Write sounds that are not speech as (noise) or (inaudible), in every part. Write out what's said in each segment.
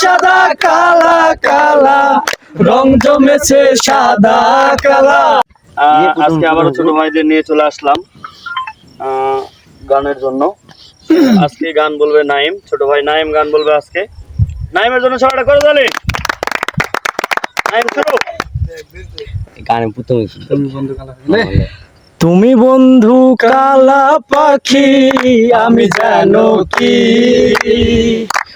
সাদা কালা কালা রং জমেছে সাদা কালা। আহ, আজকে আবারও ছোট ভাইদের নিয়ে চলে আসলাম আহ, গানের জন্য। (clears throat) আজকে গান বলবে নাইম ছোট ভাই নাইম গান বলবে আজকে। নাইমের জন্য সবাইটা করে তাহলে নাইম শুরু। গানে প্রথমে তুমি বন্ধু কালা পাখি। আমি জানো কি?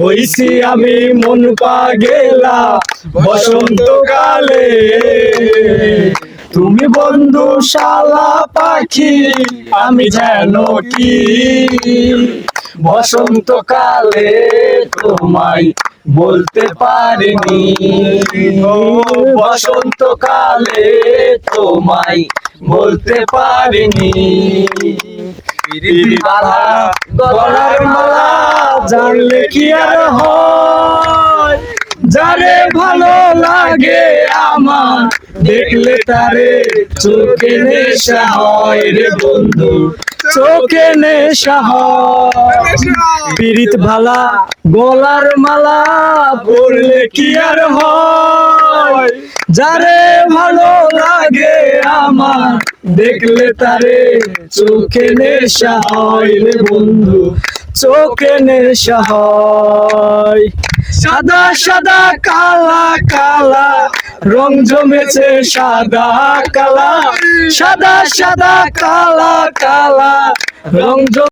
হইছি আমি মন পা গেলা, বসন্তকালে। তুমি বন্ধু শালা পাখি, আমি যেন কি? বসন্তকালে তোমায় বলতে পারিনি। বসন্তকালে তোমায় বলতে পারিনি। গলার মালা জানলে কি আর হয়? যারে ভালো লাগে আমার, দেখলে তারে চোখে নেশা হয় রে বন্ধু, চোখে নেশা হয়। ভালা গলার মালা পরলে কি আর হয়? যারে ভালো লাগে আমার, দেখলে তারে চোখে নেশা হয় রে বন্ধু চোখে নেশা হয়। সাদা সাদা, কালা কালা, রং জমেছে সাদা, কালা। সাদা সাদা, কালা কালা, রং